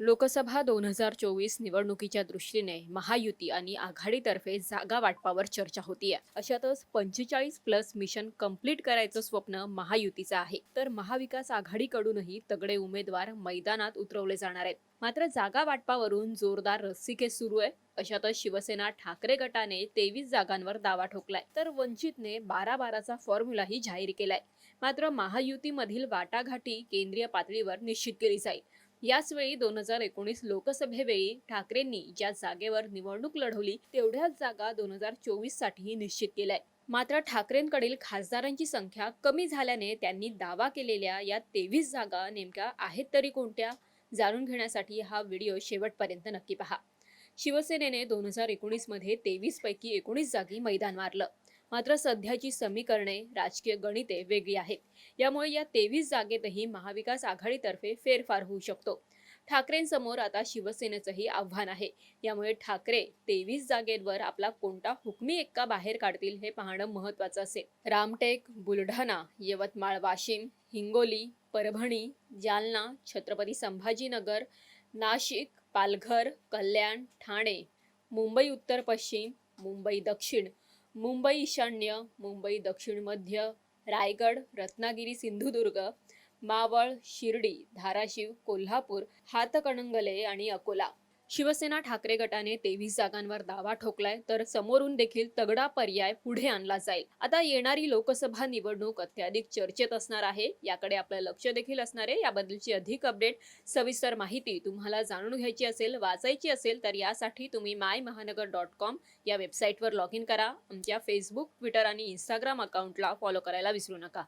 लोकसभा दोन हजार चोवीस निवडणुकीच्या दृष्टीने महायुती आणि आघाडीतर्फे जागा वाटपावर चर्चा होतीये. अशातच पंचेचाळीस प्लस मिशन कंप्लीट करायचं स्वप्न महायुतीचं आहे. तर महाविकास आघाडीकडूनही तगडे उमेदवार मैदानात उतरवले जाणार आहेत. मात्र जागा वाटपावरून जोरदार रस्सीखेच सुरू आहे. अशातच शिवसेना ठाकरे गटाने तेवीस जागांवर दावा ठोकलाय. तर वंचितने बारा बाराचा फॉर्म्युलाही जाहीर केलाय. मात्र महायुतीमधील वाटाघाटी केंद्रीय पातळीवर निश्चित केली जाईल. याचवेळी दोन हजार एकोणीस लोकसभेवेळी ठाकरेंनी ज्या जागेवर निवडणूक लढवली तेवढ्याच जागा दोन हजार चोवीस साठीही निश्चित केलाय मात्र ठाकरेंकडील खासदारांची संख्या कमी झाल्याने त्यांनी दावा केलेल्या या तेवीस जागा नेमक्या आहेत तरी कोणत्या? जाणून घेण्यासाठी हा व्हिडिओ शेवटपर्यंत नक्की पहा. शिवसेनेने दोन हजार एकोणीसमध्ये तेवीसपैकी एकोणीस जागी मैदान मारलं. मात्र सध्याची समीकरणे राजकीय गणिते वेगळी आहेत. यामुळे या तेवीस जागेतही महाविकास आघाडीतर्फे फेरफार होऊ शकतो. ठाकरेंसमोर आता शिवसेनेचंही आव्हान आहे. यामुळे ठाकरे तेवीस जागेवर आपला कोणता हुकमी एक्का बाहेर काढतील हे पाहणं महत्वाचं असेल. रामटेक बुलढाणा यवतमाळ वाशिम हिंगोली परभणी जालना छत्रपती संभाजीनगर नाशिक पालघर कल्याण ठाणे मुंबई उत्तर पश्चिम मुंबई दक्षिण मुंबई ईशान्य मुंबई दक्षिण मध्य रायगड रत्नागिरी सिंधुदुर्ग मावळ शिर्डी धाराशिव कोल्हापूर हातकणंगले आणि अकोला. शिवसेना ठाकरे गटाने तेवीस जागांवर दावा ठोकलाय तर समोरून देखील तगडा पर्याय पुढे आणला जाईल. आता येणारी लोकसभा निवडणूक अत्याधिक चर्चेत असणार आहे याकडे आपलं लक्ष देखील असणार आहे. याबद्दलची अधिक अपडेट सविस्तर माहिती तुम्हाला जाणून घ्यायची असेल वाचायची असेल तर यासाठी तुम्ही माय महानगर डॉट कॉम या वेबसाईटवर लॉग इन करा. आमच्या फेसबुक ट्विटर आणि इंस्टाग्राम अकाउंटला फॉलो करायला विसरू नका.